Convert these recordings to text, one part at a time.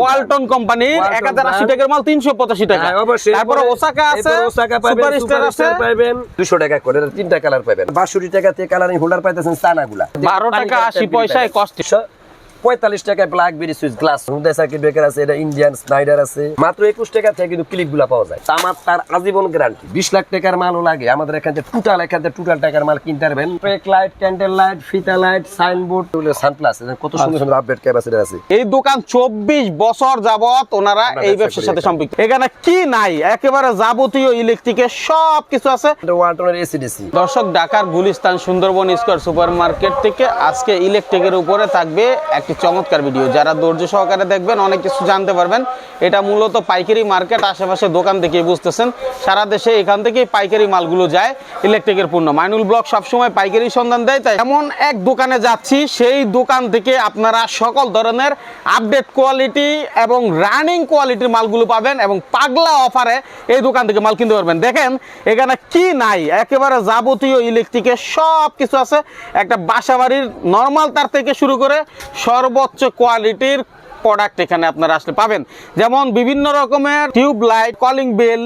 Walton company Walton এক হাজার আশি brand। টাকার মাল তিনশো পঁচাশি টাকা। হ্যাঁ, অবশ্যই। তারপরে ওসাকা আছে ওসাকা পাবেন, সুপারস্টার আছে। পাবেন। 200 টাকা করে তিনটা কালার পাবেন। 62 টাকা থেকে কালারিং হোল্ডার পাইতেছেন সানাগুলা বারো টাকা আশি পয়সায় কস্ট পঁয়তাল্লিশ টাকায় BlackBerry switch glass circuit breaker আছে এটা ইন্ডিয়ান স্নাইডার আছে। মাত্র একুশ টাকা থেকে কিন্তু পাওয়া যায়। তার আজীবন গ্যারান্টি বিশ লাখ টাকার মালও লাগে। আমাদের এখান থেকে টোটাল এখান থেকে টোটাল টাকার মাল কিনতে পারবেন। ব্রেক লাইট ক্যান্ডেল লাইট ফিতা লাইট সাইনবোর্ড সানপ্লাস কত সুন্দর সুন্দর আপডেট ক্যাপাসিটি আছে। এই দোকান চব্বিশ বছর যাবত ওনারা এই ব্যবসার সাথে সম্পৃক্ত। এখানে কি নাই? একেবারে যাবতীয় ইলেকট্রিকের সব কিছু আছে। দর্শক ঢাকার Gulistan Sundarban square super market থেকে আজকে ইলেকট্রিকের উপরে থাকবে একটি চমৎকার ভিডিও যারা ধৈর্য সহকারে দেখবেন, অনেক কিছু জানতে পারবেন। এটা মূলত পাইকারি মার্কেট, আশেপাশে দোকান থেকেই বুঝতেছেন। সারা দেশে এখান থেকেই পাইকারি মালগুলো যায় ইলেকট্রিকের পণ্য। মাইনুল ব্লক সবসময় পাইকারি সন্ধান দেয়, তাই এমন এক দোকানে যাচ্ছি, সেই দোকান থেকে আপনারা সকল ধরনের আপডেট কোয়ালিটি এবং রানিং কোয়ালিটির মালগুলো পাবেন এবং পাগলা অফারে এই দোকান থেকে মাল কিনতে পারবেন। দেখেন, এখানে কি নাই, একেবারে যাবতীয় ইলেকট্রিকের সব কিছু আছে। একটা বাসাবাড়ির নর্মাল তার থেকে শুরু করে সর্বোচ্চ কোয়ালিটির প্রোডাক্ট এখানে আপনারা আসলে পাবেন। যেমন বিভিন্ন রকমের টিউব লাইট কলিং বেল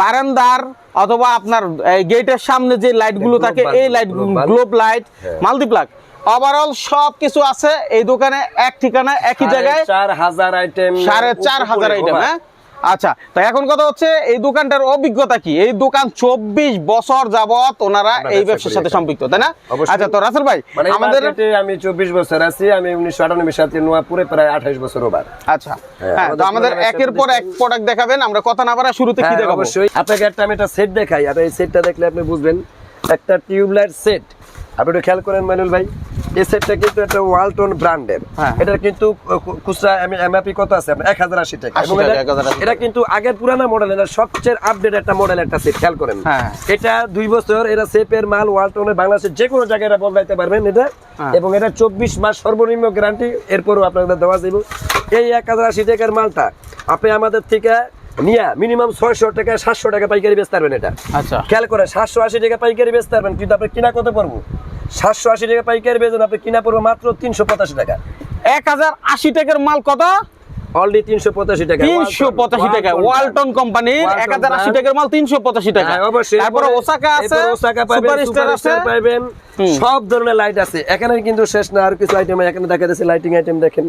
বারান্দার অথবা আপনার গেটের সামনে যে লাইটগুলো থাকে এই light globe light multiplug multiplug overall সব কিছু আছে এই দোকানে এক ঠিকানা একই জায়গায়। চার হাজার আইটেম সাড়ে চার হাজার আইটেম হ্যাঁ? আচ্ছা তো এখন কথা হচ্ছে এই দোকানটার অভিজ্ঞতা কি? এই দোকান চব্বিশ বছর যাবত ওনারা এই ব্যবসার সাথে সম্পৃক্ত তাই না? আচ্ছা তো রাসেল ভাই মানে আমাদের আমি চব্বিশ বছর আছি আমি উনিশশো আটানব্বই সালে নোয়াপুরে প্রায় আঠাশ বছর ওভার। আচ্ছা হ্যাঁ, হ্যাঁ তো আমাদের একের পর এক প্রোডাক্ট দেখাবেন আমরা কথা না পারা শুরুতে কি হ্যাঁ, দেখাবো? অবশ্যই। আপনাকে একটা আমি একটা সেট দেখাই আর এই সেটটা দেখলে আপনি বুঝবেন একটা টিউবলাইট সেট আপনি একটু খেয়াল করেন মানুল ভাই এই সেটটা কিন্তু একটা ওয়ালটন ব্র্যান্ডের। এটা কিন্তু খুচরা এমআরপি কত আছে? আপনার এক হাজার আশি টাকা। 80 এবং টাকা, এটা- কিন্তু আগের পুরানা মডেল এটা সবচেয়ে আপডেট একটা মডেল একটা সেট খেয়াল করেন। হ্যাঁ। এটা দুই বছর এটা সেপের মাল ওয়ালটনের বাংলাদেশের যে কোনো জায়গায় এটা বদলাইতে পারবেন এটা। হ্যাঁ। এবং এটা চব্বিশ মাস সর্বনিম্ন গ্যারান্টি এরপরও আপনাদের দেওয়া যাবে এই এক হাজার আশি টাকার মালটা আপনি আমাদের থেকে নিয়ে মিনিমাম ছয়শো টাকা সাতশো টাকা পাইকারি বেচতে পারবেন এটা। আচ্ছা। খেয়াল করে সাতশো আশি টাকা পাইকারি বেচতে পারবেন কিন্তু আপনি কিনা কত পড়ব? সাতশো আশি টাকা পাইকারি বেচেন আপনি কিনা পড়ব মাত্র তিনশো পঁচাশি টাকা। এক হাজার আশি টাকার মাল কত? অলরেডি তিনশো পঁচাশি টাকা। তিনশো পঁচাশি টাকা। ওয়ালটন কোম্পানির এক হাজার আশি টাকার মাল তিনশো পঁচাশি টাকা। অবশ্যই। তারপরে ওসাকা আছে ওসাকা পাবেন সুপারস্টার পাবেন। সব ধরনের লাইট আছে। এখানে কিন্তু শেষ না আর কিছু আইটেম এখানে দেখা যাচ্ছে লাইটিং আইটেম দেখেন।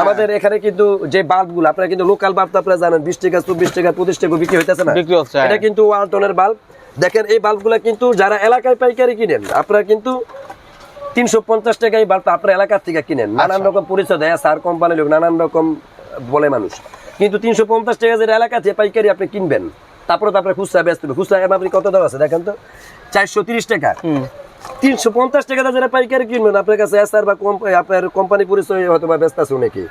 আমাদের এখানে কিন্তু যে বাল্বগুলো আপনারা কিন্তু লোকাল বাল্ব আপনারা জানেন বিশ টাকা চব্বিশ টাকা পঁচিশ টাকা বিক্রি হইতেছে না। বিক্রি হচ্ছে, হ্যাঁ। এটা কিন্তু ওয়ালটনের বাল্ব। দেখেন এই বাল্বগুলো কিন্তু যারা এলাকায় পাইকারি কিনেন আপনারা কিন্তু তিনশো পঞ্চাশ টাকা এই বাল্বটা আপনার এলাকার থেকে কিনেন। আচ্ছা। নানান রকম পরিচয় দেয় সার কোম্পানির লোক নানান রকম বলে মানুষ। কিন্তু তিনশো পঞ্চাশ টাকা যেটা এলাকা থেকে পাইকারি আপনি কিনবেন তারপরে তো আপনার খুচরা ব্যস্ত খুচরা এমআরপি কত দেওয়া আছে দেখেন তো? চারশো তিরিশ টাকা। তিনশো পঞ্চাশ টাকা যারা পাইকারি কিনবেন। আপনার কাছে এসআর বা আপনার কোম্পানি পরিচয় হয়তো বা ব্যস্ত আছে অনেকে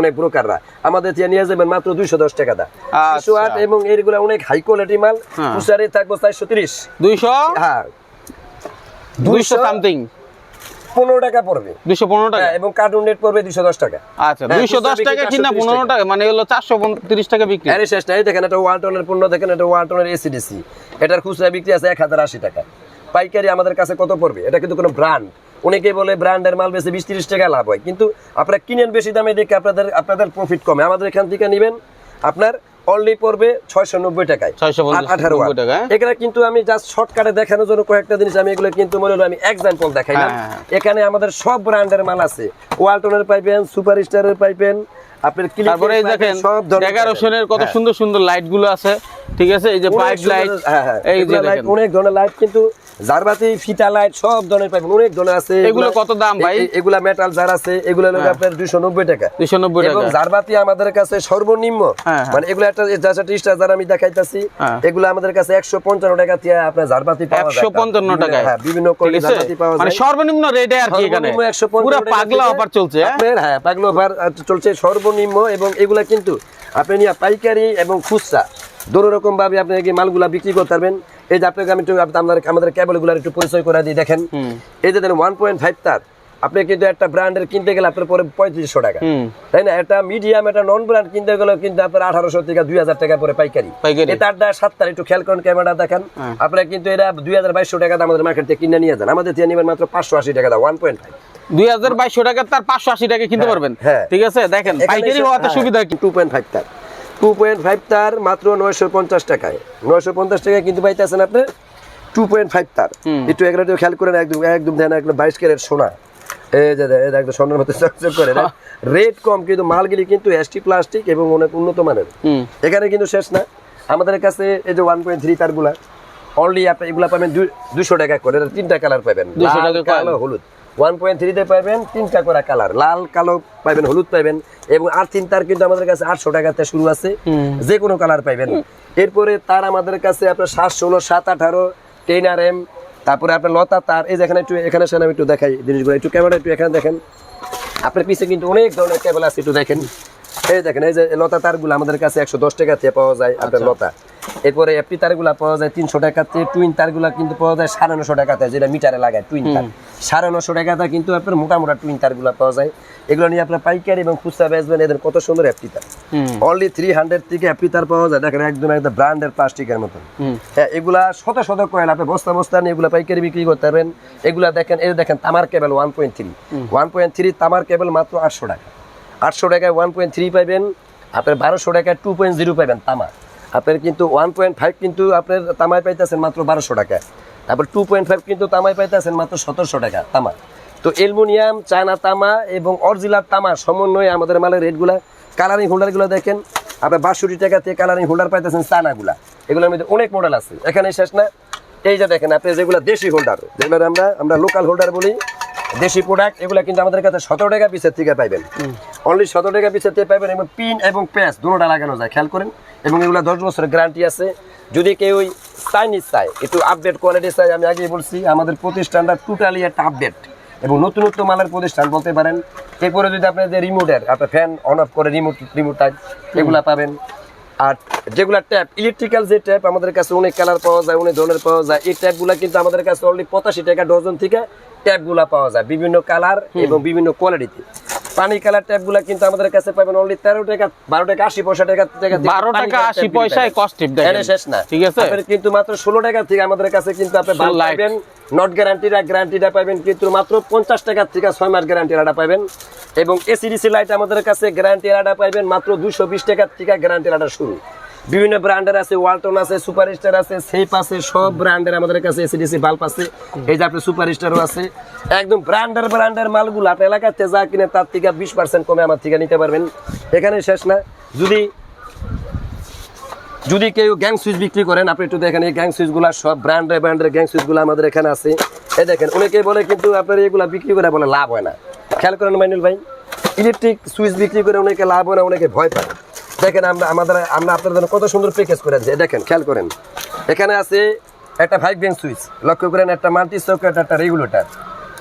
অনেক ব্রোকাররা। আমাদের নিয়ে যাবেন মাত্র দুইশো দশ টাকা দা। দুশো আট এবং এইগুলো অনেক হাই কোয়ালিটি মাল। হ্যাঁ। খুচরারে থাকব চারশো তিরিশ। দুইশো? হ্যাঁ। দুইশো সামথিং পনেরো টাকা পড়বে। পনেরো টাকা? হ্যাঁ, এবং কার্টুন রেট পড়বে দুশো দশ টাকা। আচ্ছা হ্যাঁ, দুইশো দশ টাকা কিনা পনেরো টাকা। মানে হলো চারশো তিরিশ টাকা বিক্রি। আরে শেষ নাই দেখেন এটা ওয়ালটনের পণ্য দেখেন এটা ওয়ালটনের এটার খুচরা বিক্রি আছে এক হাজার আশি টাকা। পাইকারি আমাদের কাছে কত পড়বে? এটা কিন্তু কোনো ব্র্যান্ড অনেকে বলে ব্র্যান্ডের মাল বেশি বিশ তিরিশ টাকা লাভ হয়। কিন্তু আপনারা কিনেন বেশি দামে দেখে আপনাদের আপনাদের প্রফিট কমে। আমাদের এখান থেকে নেবেন আপনার অনলি পড়বে ছয়শো নব্বই টাকায়। 690 আঠারো টাকা, হ্যাঁ? এখানে কিন্তু আমি জাস্ট শর্টকাটে দেখানোর জন্য কয়েকটা জিনিস আমি এগুলো কিন্তু মনে হলো আমি এক্সাম্পল দেখাইলাম হ্যাঁ, হ্যাঁ। এখানে আমাদের সব ব্র্যান্ডের মাল আছে। ওয়ালটনের পাইবেন সুপার স্টারের পাইবেন আপনার তারপরে এই দেখেন। কত হ্যাঁ। সুন্দর সুন্দর লাইটগুলো আছে। ঠিক আছে? এই যে পাইপ লাইট হ্যাঁ, হ্যাঁ, এই অনেক ধরনের লাইট কিন্তু জারবাতি ফিতা লাইট সব ধরনের পাবেন অনেক ধরনের আছে এগুলো কত দাম ভাই? এগুলা মেটাল যার আছে এগুলো হলো হ্যাঁ। আপনার দুইশো নব্বই টাকা দুইশো নব্বই এবং জারবাতি আমাদের কাছে সর্বনিম্ন হ্যাঁ, হ্যাঁ। মানে এগুলো একটা জাসা টিস্টার যারা আমি দেখাইতাছি। এগুলো আমাদের কাছে একশো পঞ্চান্ন টাকা দিয়ে আপনার জারবাতি পাওয়া যায় একশো পঞ্চান্ন বিভিন্ন- টাকায় হ্যাঁ বিভিন্ন ঠিক কোয়ালিটি আছে জারবাতি পাওয়া মানে সর্বনিম্ন রেটে আর কি এখানে সর্বনিম্ন 150 পুরো পাগলা অফার চলছে হ্যাঁ? আপনার হ্যাঁ পাগলা অফার চলছে সর্বনিম্ন এবং এগুলা কিন্তু আপনি পাইকারি এবং খুচরা দোনো রকম ভাবে আপনি মালগুলা বিক্রি করতে পারবেন এই যে আপনাকে আমি একটু আমাদের একটু পরিচয় করে দিই দেখেন। এই যে দেখেন ওয়ান পয়েন্ট ফাইভ তার আপনি কিন্তু একটা ব্র্যান্ডের কিনতে গেলে আপনার পরে পঁয়ত্রিশশো টাকা। তাই না? একটা মিডিয়াম একটা নন ব্র্যান্ড কিনতে গেলে কিন্তু আপনার আঠারোশো থেকে দুই হাজার টাকা পরে পাইকারি। পাইকারি। এটা আটটা সাতটার একটু খেয়াল করেন ক্যামেরা দেখেন। হ্যাঁ। আপনারা কিন্তু এটা দুই হাজার বাইশশো টাকা আমাদের মার্কেট থেকে কিনে নিয়ে যান। আমাদের থেকে নেবেন মাত্র পাঁচশো আশি টাকা ওয়ান পয়েন্ট ফাইভ দুই হাজার বাইশশো টাকা তার পাঁচশো আশি টাকা কিনতে পারবেন। হ্যাঁ। ঠিক আছে? দেখেন পাইকারি হওয়াতে সুবিধা কি? টু পয়েন্ট ফাইভ তার। টু পয়েন্ট ফাইভ তার মাত্র নয়শো পঞ্চাশ টাকায়। নয়শো পঞ্চাশ টাকায় কিন্তু পাইতেছেন আপনি টু পয়েন্ট ফাইভ তার। একটু এগুলো একটু খেয়াল করেন একদম একদম দেন একদম বাইশ ক্যারেট সোনা। এই যে দেখ, এই যে একদম স্বর্ণের মতো চকচক করে রেট কম কিন্তু মালগুলি কিন্তু এসটি প্লাস্টিক এবং অনেক উন্নত মানের। এখানে কিন্তু শেষ না। আমাদের কাছে এই যে ওয়ান পয়েন্ট থ্রি তারগুলা অনলি আপনি এগুলা পাবেন দুশো টাকা করে তিনটা কালার পাবেন। 200 টাকা কালো হলুদ। ওয়ান পয়েন্ট থ্রিতে পাবেন তিনটা করে কালার। লাল কালো পাবেন হলুদ পাবেন এবং আর তিন তার কিন্তু আমাদের কাছে আটশো টাকাতে শুরু আছে। যে কোনো কালার পাইবেন। এরপরে তার আমাদের কাছে আপনার সাত ষোলো সাত আঠারো টেন আর এম তারপরে আপনার লতা তার এই যে এখানে একটু এখানে সেখানে আমি একটু দেখাই জিনিসগুলো। একটু ক্যামেরা একটু এখানে দেখেন। আপনার পিছে কিন্তু অনেক ধরনের কেবল আছে একটু দেখেন। এই দেখেন এই যে লতা তারগুলো আমাদের কাছে একশো দশ টাকা থেকে পাওয়া যায় আপনার লতা। এরপরে এফটি তারগুলা পাওয়া যায় তিনশো টাকাতে টুইন তারগুলা কিন্তু পাওয়া যায় সাড়ে নশো টাকাতে যেটা মিটারে লাগায় টুইন তার। সাড়ে নশো টাকাতে কিন্তু আপনার মোটা মোটা টুইন তারগুলা পাওয়া যায়। এগুলো নিয়ে আপনার পাইকারি এবং খুচরা বেচবেন এদের কত সুন্দর এফটি তার অনলি থ্রি হান্ড্রেড থেকে এফটি তার পাওয়া যায় দেখেন একদম একদম ব্র্যান্ডের প্লাস্টিকের মতন। হ্যাঁ এগুলা শত শত কয়েল আপনি বস্তা বস্তা নিয়ে এগুলা পাইকারি বিক্রি করতে পারবেন। এগুলা দেখেন এই দেখেন তামার cable one point three one point three তামার কেবল মাত্র আটশো টাকা। আটশো টাকায় ওয়ান পয়েন্ট থ্রি পাবেন আপনার বারোশো টাকায় টু পয়েন্ট জিরো পাবেন তামা আপনার কিন্তু ওয়ান পয়েন্ট ফাইভ কিন্তু আপনার তামায় পাইতেছেন মাত্র বারোশো টাকা তারপর টু পয়েন্ট ফাইভ কিন্তু তামাই পাইতেছেন মাত্র সতেরোশো টাকা তামা তো অ্যালুমিনিয়াম, চায়না তামা এবং অরিজিনাল তামা সমন্বয়ে আমাদের মালের রেটগুলা কালারিং হোল্ডারগুলো দেখেন আপনার বাষট্টি টাকা থেকে কালারিং হোল্ডার পাইতেছেন চানাগুলা এগুলোর মধ্যে অনেক মডেল আছে এখানে শেষ না। এই যে দেখেন আপনি যেগুলো দেশি হোল্ডার যেগুলো আমরা আমরা লোকাল হোল্ডার বলি দেশি প্রোডাক্ট এগুলো কিন্তু আমাদের কাছে সতেরো টাকা পিসের থেকে পাইবেন। অনলি সতেরো টাকা পিসের থেকে পাইবেন এবং পিন এবং প্যাচ দুটোটা লাগানো যায় খেয়াল করেন। এবং এগুলো দশ বছরের গ্যারান্টি আছে। যদি কেউ ওই চাইনিজ চাই একটু আপডেট কোয়ালিটি চাই আমি আগেই বলছি আমাদের প্রতিষ্ঠানটা টোটালি একটা আপডেট এবং নতুনত্ব মালের প্রতিষ্ঠান বলতে পারেন এরপরে যদি আপনার যে রিমোটের আপনার ফ্যান অন অফ করে রিমোট রিমোট টাইপ এগুলা পাবেন। আর যেগুলা ট্যাপ ইলেকট্রিক্যাল যে ট্যাপ আমাদের কাছে অনেক কালার পাওয়া যায় অনেক ধরনের পাওয়া যায় এই ট্যাপগুলা কিন্তু আমাদের কাছে অনলি পঁচাশি টাকা ডজন থেকে ট্যাপগুলা পাওয়া যায় বিভিন্ন কালার এবং বিভিন্ন কোয়ালিটিতে পানি কালার ট্যাপগুলা কিন্তু আমাদের কাছে পাবেন অনলি তেরো টাকা বারো টাকা আশি পয়সা টাকা বারো টাকা কালার আশি ট্যাপগুলি পয়সায় কস্ট টিপ দেখেন। এনে শেষ না। ঠিক আছে? কিন্তু মাত্র ষোলো টাকা থেকে আমাদের কাছে কিন্তু আপনি. পাবেন। নট গ্যারান্টিটা গ্যারান্টিটা পাবেন কিন্তু মাত্র পঞ্চাশ টাকা থেকে ছয় মাস গ্যারান্টি আলাদা পাবেন। এবং এসিডিসি লাইট আমাদের কাছে গ্যারান্টি আলাদা পাবেন মাত্র দুশো বিশ টাকা থেকে গ্যারান্টি আলাদা শুরু। বিভিন্ন ব্র্যান্ডের আছে ওয়ালটন আছে সুপারস্টার আছে সেফ আছে, সব ব্র্যান্ডের আমাদের কাছে এসিডিসি বাল্ব আছে। এই যে আপনি সুপারস্টারও আছে। একদম ব্র্যান্ডের ব্র্যান্ডের মালগুলো আপনি এলাকাতে যা কিনে তার থেকে বিশ পার্সেন্ট কমে আমার থেকে নিতে পারবেন। এখানে শেষ না। যদি যদি কেউ গ্যাং সুইচ বিক্রি করেন, আপনি একটু দেখেন, এই গ্যাং সুইচগুলো সব ব্র্যান্ডের ব্র্যান্ডের গ্যাং সুইচগুলো আমাদের এখানে আছে। এই দেখেন অনেকে বলে কিন্তু আপনার এগুলা বিক্রি করে বলে লাভ হয় না। খেয়াল করেন মাইনুল ভাই ইলেকট্রিক সুইচ বিক্রি করে অনেকে লাভ হয় না, অনেকে ভয় পায়। দেখেন আমরা আমাদের আমরা আপনাদের জন্য কত সুন্দর প্যাকেজ করে আছি দেখেন খেয়াল করেন। এখানে আছে একটা ফাইভ বেঞ্চ সুইচ লক্ষ্য করেন একটা মাল্টি সকেট একটা regulator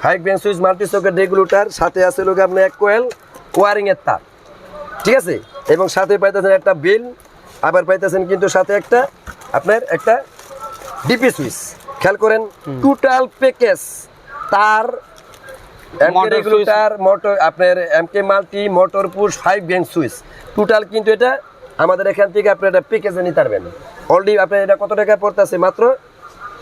five bench switch multi socket regulator সাথে আছে লোক আপনার এক কোয়েল ওয়ারিং এর তার। ঠিক আছে? এবং সাথে পাইতেছেন একটা বিল আবার পাইতেছেন কিন্তু সাথে একটা আপনার একটা ডিপি সুইচ খেয়াল করেন টোটাল প্যাকেজ তার Motor রেগুলেটর মোটর আপনার MK multi motor push five switch total কিন্তু এটা আমাদের এখান থেকে আপনি এটা প্যাকেজে নিতে পারবেন। অলরেডি আপনার এটা কত টাকা পড়তেছে মাত্র?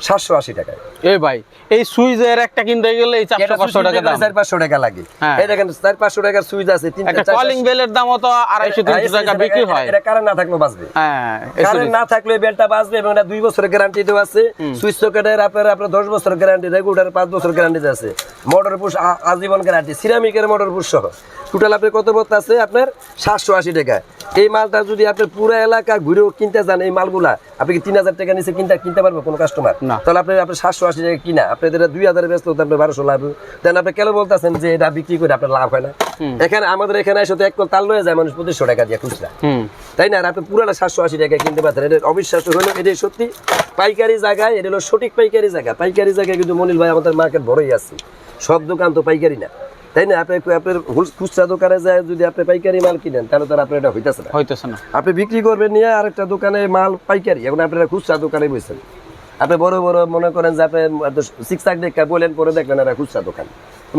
সাতশো আশি টাকায় এই ভাই এই সুইজের একটা কিনতে গেলে এই চারশো পাঁচশো টাকা দাম। চার পাঁচশো টাকা লাগে। হ্যাঁ। এই দেখেন চার পাঁচশো টাকার সুইচ আছে তিনটা কলিং বেলের দামও তো আড়াইশো তিনশো টাকা বিক্রি হয়। এটা কারেন্ট না থাকলেও বাঁচবে। হ্যাঁ কারেন্ট না থাকলে বেলটা বাঁচবে এবং এটা দুই বছরের গ্যারান্টি দেওয়া আছে। সুইচ সকেটের আপনার আপনার দশ বছরের গ্যারান্টি রেগুলার পাঁচ বছর গ্যারান্টি আছে। মোটর পুশ আজীবন গ্যারান্টি সিরামিকের মোটর পুশ সহ। টোটাল আপনার কত আছে? আপনার সাতশো আশি টাকা। এই মালটা যদি আপনি পুরো এলাকা ঘুরেও কিনতে যান এই মালগুলা আপনি কি তিন হাজার টাকা নিচে কিনতে কিনতে পারব কোনো কাস্টমার না। তাহলে আপনি আপনি সাতশো আশি টাকা কিনা। আপনি দুই হাজার ব্যস্ত হতে আপনি বারোশো লাভ। আপনি কেন বলতেছেন যে এটা বিক্রি করে আপনার লাভ হয় না? এখানে আমাদের এখানে এসে তো এক কল তাল লয়ে যায় মানুষ পঁচিশশো টাকা দিয়ে খুচরা। তাই না? আর আপনি পুরানো সাতশো আশি টাকা কিনতে পারতেন। এটা অবিশ্বাস্য হলো এটাই সত্যি। পাইকারি জায়গায় এটা হলো সঠিক পাইকারি জায়গা। পাইকারি জায়গায় কিন্তু মনিল ভাই আমাদের মার্কেট বড়ই আছে। সব দোকান তো পাইকারি না। তাই না? আপনি আপনার খুচরা দোকানে যায় যদি আপনি পাইকারি মাল কিনেন তাহলে তো আপনার এটা হইতেছে না। হইতেছে না। আপনি বিক্রি করবেন নিয়ে আরেকটা দোকানে মাল পাইকারি। এখন আপনারা খুচরা দোকানে বসেন। আপনি বড় বড় মনে করেন যে আপনি সিক্স আক দেখা বলেন, পরে দেখলেন এরা খুচরা দোকান।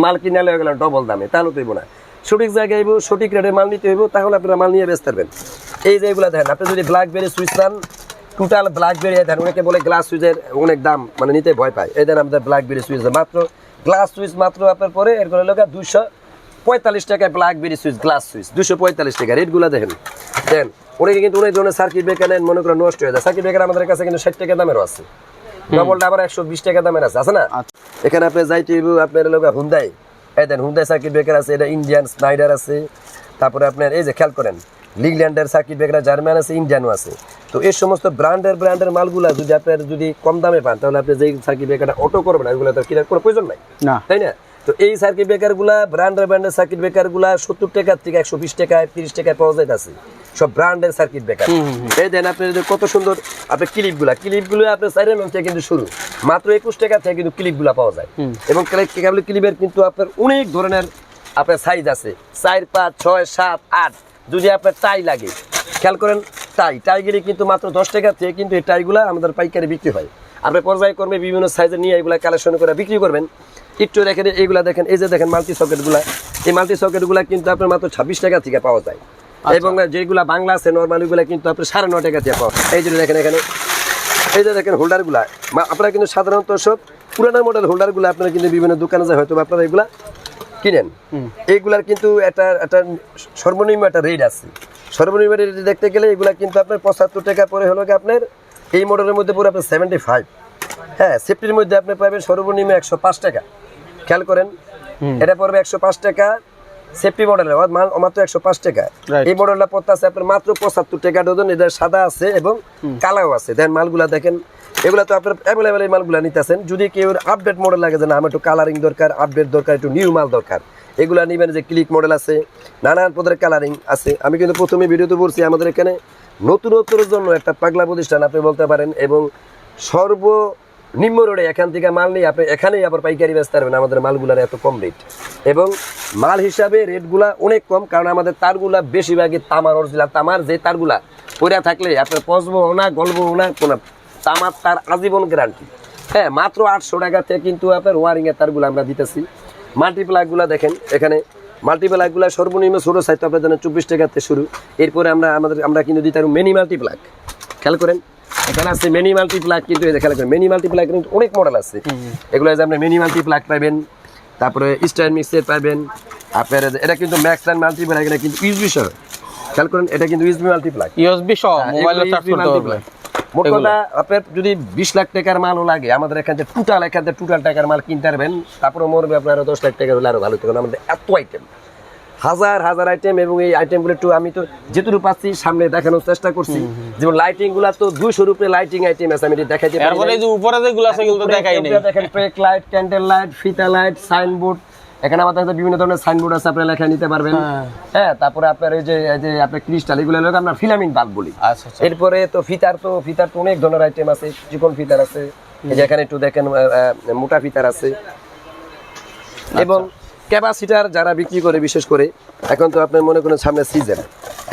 মাল কিনে হয়ে গেলাম ডবল দামে, তাহলে তো না। সঠিক জায়গায় হইব, সঠিক রেটে মাল নিতে হইব, তাহলে আপনারা মাল নিয়ে বেচতে পারবেন এই যে এগুলো দেখেন, আপনি যদি ব্ল্যাকবেরি সুইচ চান টোটাল ব্ল্যাকবেরি দেন অনেকে বলে গ্লাস সুইচের অনেক দাম মানে নিতে ভয় পায়। এই দেন আমাদের ব্ল্যাকবেরি সুইচ মাত্র গ্লাস সুইচ মাত্র আপনার পরে, এর করে লোক দুশো পঁয়তাল্লিশ টাকায় ব্ল্যাকবেরি সুইচ গ্লাস সুইচ দুশো পঁয়তাল্লিশ টাকা। রেটগুলো দেখেন। দেন অনেকে কিন্তু অনেক ধরনের সার্কিট ব্রেকার নেন মনে করেন নষ্ট হয়ে যায়। সার্কিট ব্রেকার আমাদের কাছে কিন্তু ষাট টাকা দামেরও আছে। ডবলটা আবার একশো বিশ টাকা দামের আছে আছে না? আচ্ছা। এখানে আপনি যাইতে হইব আপনার লোক হুন্দাই এই দেন হুন্দাই সার্কিট ব্রেকার আছে এটা ইন্ডিয়ান স্নাইডার আছে। তারপরে আপনার এই যে খেয়াল করেন লিগল্যান্ডের সার্কিট ব্রেকার জার্মান আছে ইন্ডিয়ানও আছে। তো এই সমস্ত ব্র্যান্ডের ব্র্যান্ডের মালগুলা যদি আপনার যদি কম দামে পান তাহলে আপনি যেই সার্কিট ব্রেকারটা অটো করবেন ওইগুলো তো কেনার কোনো প্রয়োজন নাই। তাই না? তো এই সার্কিট ব্রেকারগুলা ব্র্যান্ডের ব্র্যান্ডের সার্কিট ব্রেকারগুলা সত্তর টাকা থেকে একশো বিশ টাকায় তিরিশ টাকায় পাওয়া যাইতেছে সব ব্র্যান্ডের সার্কিট ব্রেকার এই দেন আপনি কত সুন্দর আপনি ক্লিপগুলা ক্লিপগুলো আপনার চার এম থেকে কিন্তু শুরু। মাত্র একুশ টাকা থেকে কিন্তু ক্লিপগুলা পাওয়া যায়। এবং কেবল ক্লিপের কিন্তু আপনার অনেক ধরনের আপনার সাইজ আছে। চার পাঁচ ছয় সাত আট যদি আপনার টাই লাগে। খেয়াল করেন টাই টাইগুলি কিন্তু মাত্র দশ টাকা থেকে কিন্তু এই টাইগুলা আমাদের পাইকারি বিক্রি হয়। আপনি পর্যায়ক্রমে বিভিন্ন সাইজে নিয়ে এগুলা কালেকশন করে বিক্রি করবেন। একটু দেখেন এইগুলা দেখেন এই যে দেখেন মাল্টি সকেটগুলা এই মাল্টি সকেটগুলা কিন্তু আপনার মাত্র ছাব্বিশ টাকা থেকে পাওয়া যায়। এবং যেগুলা বাংলা আছে নর্মাল ওগুলা কিন্তু আপনি সাড়ে ন টাকা যায়। এই যে দেখেন এখানে এই যে দেখেন হোল্ডারগুলা আপনারা কিন্তু সাধারণত সব পুরানো মডেল হোল্ডারগুলো আপনারা কিন্তু বিভিন্ন দোকানে যায় হয়তো আপনারা এগুলা কিনেন। এইগুলার কিন্তু একটা একটা সর্বনিম্ন একটা রেট আছে। সর্বনিম্ন রেট দেখতে গেলে এগুলা কিন্তু আপনার পঁচাত্তর টাকা পরে হলো কি আপনার এই মডেলের মধ্যে পুরো আপনার সেভেন্টি ফাইভ হ্যাঁ সেফটির মধ্যে আপনি পাবেন সর্বনিম্ন একশো পাঁচ টাকা। খেয়াল করেন এটা পড়বে একশো পাঁচ টাকা সেফটি মডেলের মাল মাত্র একশো পাঁচ টাকা. এই মডেলটা পড়তে আছে আপনার মাত্র পঁচাত্তর টাকা ডজন এটা সাদা আছে এবং কালাও আছে। দেন মালগুলা দেখেন এগুলা তো আপনার অ্যাভেলেবেল এই মালগুলা নিতেছেন। যদি কেউ আপডেট মডেল লাগে যে না আমার একটু কালারিং দরকার আপডেট দরকার একটু নিউ মাল দরকার এগুলা নিবেন যে ক্লিক মডেল আছে নানান পদের কালারিং আছে। আমি কিন্তু প্রথমে ভিডিওতে বলছি আমাদের এখানে নতুনত্বর জন্য একটা পাগলা প্রতিষ্ঠান আপনি বলতে পারেন এবং সর্ব নিম্ন রোডে এখান থেকে মাল নিয়ে আপনি এখানেই আবার পাইকারি ব্যস্ত পারবেন, আমাদের মালগুলার এত কম রেট এবং মাল হিসাবে রেটগুলা অনেক কম, কারণ আমাদের তারগুলা বেশিরভাগই তামার অরিজিনাল তামার যে তারগুলা পরে থাকলে আপনার পচবো না, গলবো না, কোনো তামার তার আজীবন গ্যারান্টি হ্যাঁ মাত্র আটশো টাকা থেকে কিন্তু আপনার ওয়ারিং এর তারগুলো আমরা দিতেছি। মাল্টিপ্লাকগুলা দেখেন, এখানে মাল্টিপ্লাকগুলা সর্বনিম্ন ছোটো সাইজ আপনার জানেন চব্বিশ টাকা থেকে শুরু। এরপরে আমরা আমাদের, আমরা কিন্তু দিতে পারব মিনি মাল্টিপ্লাক খেয়াল করেন? এখানে আছে মিনি মাল্টিপ্লাক কিন্তু এই যে খেয়াল করেন মিনি মাল্টিপ্লাক কিন্তু অনেক মডেল আছে। এগুলো আপনি মিনি মাল্টিপ্লাক পাবেন তারপরে স্টাইল মিক্সের পাবেন আপনার এটা কিন্তু ম্যাক্স অ্যান্ড মাল্টিপ্লাক এটা কিন্তু ইউজবি সহ। খেয়াল করেন এটা কিন্তু ইউজবি মাল্টিপ্লাক ইউএসবি সহ মোবাইলে চার্জ করতে পারবে মোট কথা আপনার যদি বিশ লাখ টাকার মালও লাগে আমাদের এখান থেকে টোটাল এখান থেকে টোটাল টাকার মাল কিনতে পারবেন তারপরে মরবে আপনার দশ লাখ টাকা হলে আরও ভালো কারণ আমাদের এত আইটেম হাজার হাজার আইটেম এবং এই আইটেমগুলো একটু আমি তো যেটুকু পাচ্ছি সামনে দেখানোর চেষ্টা করছি। যেমন লাইটিংগুলা তো দুইশো রুপে লাইটিং আইটেম আছে আমি এটা দেখাইতে পারি এরপরে নাই। এই যে উপরে যেগুলো আছে এগুলো দেখাই নেই। দেখেন ট্রেক লাইট ক্যান্ডেল লাইট ফিতা লাইট সাইনবোর্ড এখানে আমাদের কাছে বিভিন্ন ধরনের সাইনবোর্ড আছে আপনারা লেখা নিতে পারবেন। হ্যাঁ। তারপরে আপনার এই যে এই যে আপনার ক্রিস্টাল এগুলো হলো আমরা ফিলামিন বাল্ব বলি। আচ্ছা আচ্ছা। এরপরে তো ফিতার তো ফিতার তো অনেক ধরনের আইটেম আছে চিকন ফিতার আছে। এই যে এখানে একটু দেখেন মোটা ফিতার আছে। এবং ক্যাপাসিটার যারা বিক্রি করে বিশেষ করে এখন তো আপনার মনে করেন সামনে সিজন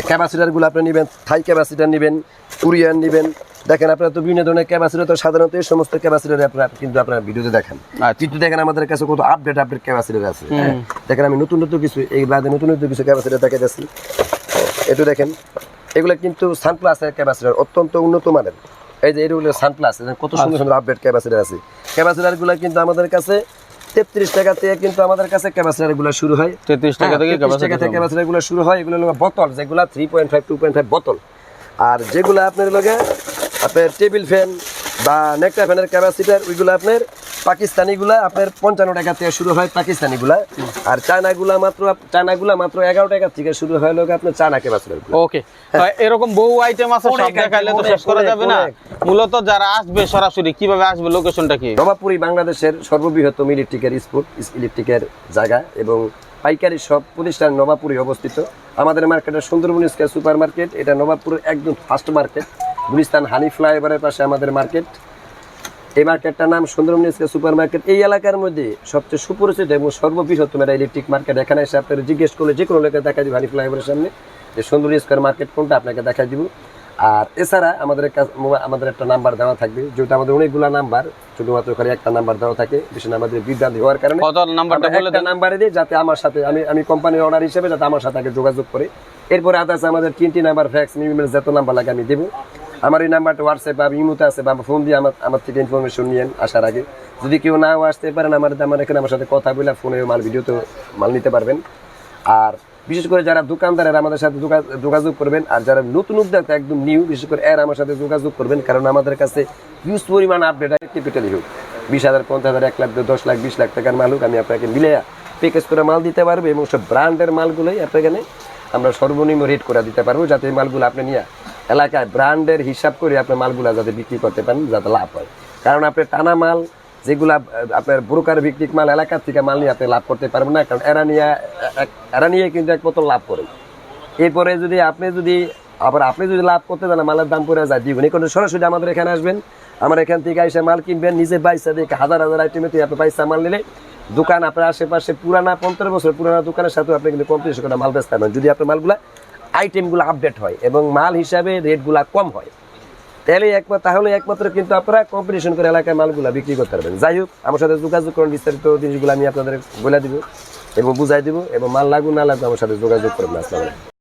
ক্যাপাসিটারগুলো আপনি নেবেন থাই ক্যাপাসিটার নেবেন কুরিয়ান নেবেন। দেখেন আপনারা তো বিভিন্ন ধরনের ক্যাপাসিটার তো সাধারণত এই সমস্ত ক্যাপাসিটার আপনারা কিন্তু আপনার ভিডিওতে দেখেন। আচ্ছা। কিন্তু দেখেন আমাদের কাছে কত আপডেট আপডেট ক্যাপাসিটার আছে। হ্যাঁ। দেখেন আমি নতুন নতুন কিছু এই বাদে নতুন নতুন কিছু ক্যাপাসিটার দেখাইতেছি। একটু দেখেন এগুলো কিন্তু সানপ্লাসের ক্যাপাসিটার অত্যন্ত উন্নত মানের। এই যে এগুলো সানপ্লাস কত সুন্দর সুন্দর আপডেট ক্যাপাসিটার আছে। ক্যাপাসিটারগুলো কিন্তু আমাদের কাছে তেত্রিশ টাকা থেকে কিন্তু আমাদের কাছে ক্যাপাসিটারগুলো শুরু হয়। 33 টাকা হ্যাঁ, থেকে 33 টাকা থেকে শুরু হয়। এগুলো হলো বোতল যেগুলো three point five two point five বোতল। আর যেগুলো আপনার লগে আপনার টেবিল ফ্যান বা নেকটা ফ্যানের ক্যাপাসিটার ওইগুলো আপনার পাকিস্তানিগুলা আপনার পঞ্চান্ন টাকা থেকে শুরু হয় পাকিস্তানিগুলা। আর চায়নাগুলা মাত্র চায়নাগুলা মাত্র এগারো টাকা থেকে শুরু হয় লোক আপনার চায়না ক্যাপাসিটার ওকে এরকম বহু আইটেম আছে সব দেখাইলে তো শেষ করা যাবে না। মূলত যারা আসবে সরাসরি কীভাবে আসবে লোকেশনটা কি? নবাবপুরি বাংলাদেশের সর্ববৃহত্তম ইলেকট্রিকের স্পোর্ট ইলেকট্রিকের জায়গা এবং পাইকারি সব প্রতিষ্ঠান নবাবপুরে অবস্থিত। আমাদের মার্কেটের সুন্দরবন স্কয়ার সুপার মার্কেট এটা নবাবপুরের একদম ফার্স্ট মার্কেট গুলিস্তান হানি ফ্লাইওভারের পাশে আমাদের মার্কেট এই মার্কেটটার নাম সুন্দরম নিউজকে সুপার মার্কেট এই এলাকার মধ্যে সবচেয়ে সুপরিচিত এবং সর্ববৃহত্তম একটা ইলেকট্রিক মার্কেট। এখানে এসে আপনারা জিজ্ঞেস করলে যে কোনো লোকের দেখা দিবে হানি ফ্লাইওভারের সামনে যে সুন্দর স্কোয়ার মার্কেট কোনটা আপনাকে দেখা দিব। আর এছাড়া আমাদের আমাদের একটা নাম্বার দেওয়া থাকবে। যেহেতু আমাদের অনেকগুলা নাম্বার শুধুমাত্র খালি একটা নাম্বার দেওয়া থাকে বেশি আমাদের বিভ্রান্তি হওয়ার কারণে নাম্বারটা একটা নাম্বারে দিই যাতে আমার সাথে আমি আমি কোম্পানির অনার হিসেবে যাতে আমার সাথে আগে যোগাযোগ করে। এরপরে আদার্স আমাদের তিনটি নাম্বার ফ্যাক্স মিনিমাম যত নাম্বার লাগে আমি দেবো। আমার এই নাম্বারটা হোয়াটসঅ্যাপ বা ইমুতে আছে বা ফোন দিয়ে আমার আমার থেকে ইনফরমেশন নিয়েন আসার আগে। যদি কেউ নাও আসতে পারেন আমার আমার এখানে আমার সাথে কথা বলে ফোনে মাল ভিডিওতে মাল নিতে পারবেন। আর বিশেষ করে যারা দোকানদারের আমাদের সাথে যোগা- যোগাযোগ করবেন। আর যারা নতুন উদ্যোক্তা, একদম নিউ, বিশেষ করে এর আমার সাথে যোগাযোগ করবেন। কারণ আমাদের কাছে ইউজ পরিমাণ আপডেট আছে ক্যাপিটালি হোক। বিশ হাজার, পঞ্চাশ হাজার, এক লাখ, দশ লাখ, বিশ লাখ টাকার মাল হোক, আমি আপনাকে মিলে প্যাকেজ করে মাল দিতে পারব এবং সব ব্র্যান্ডের মালগুলোই এখানে আমরা সর্বনিম্ন রেট করে দিতে পারব, যাতে এই মালগুলো আপনি নিয়ে এলাকায় ব্র্যান্ডের হিসাব করে আপনার মালগুলো যাতে বিক্রি করতে পারেন, যাতে লাভ হয়। কারণ আপনি টানা মাল যেগুলা আপনার ব্রোকার ভিত্তিক মাল এলাকার থেকে মাল নিয়ে আপনি লাভ করতে পারবেন না, কারণ এরা নিয়ে এরা নিয়ে কিন্তু এক মতো লাভ করে। এরপরে যদি আপনি যদি, আবার আপনি যদি লাভ করতে চান মালের দাম পড়ে যায় দ্বিগুণ। কারণে সরাসরি আমাদের এখানে আসবেন, আমার এখান থেকে এসে মাল কিনবেন, নিজে বাইসা দিয়ে হাজার হাজার আইটেমে থেকে আপনি বাইসা মাল নিলে, দোকান আপনার আশেপাশে পুরানা পঞ্চাশ বছর পুরানা দোকানের সাথে আপনি কিন্তু কম্পিটিশন করে মাল বেচতে পারবেন। যদি আপনার মালগুলা আইটেমগুলো আপডেট হয় এবং মাল হিসাবে রেটগুলা কম হয় তাহলে একমাত্র তাহলে একমাত্র কিন্তু আপনারা কম্পিটিশন করে এলাকায় মালগুলা বিক্রি করতে পারবেন। যাই হোক, আমার সাথে যোগাযোগ করুন, বিস্তারিত জিনিসগুলো আমি আপনাদের বলে দিব এবং বুঝাই দিব এবং মাল লাগু না লাগু আমার সাথে যোগাযোগ করবেন আপনারা।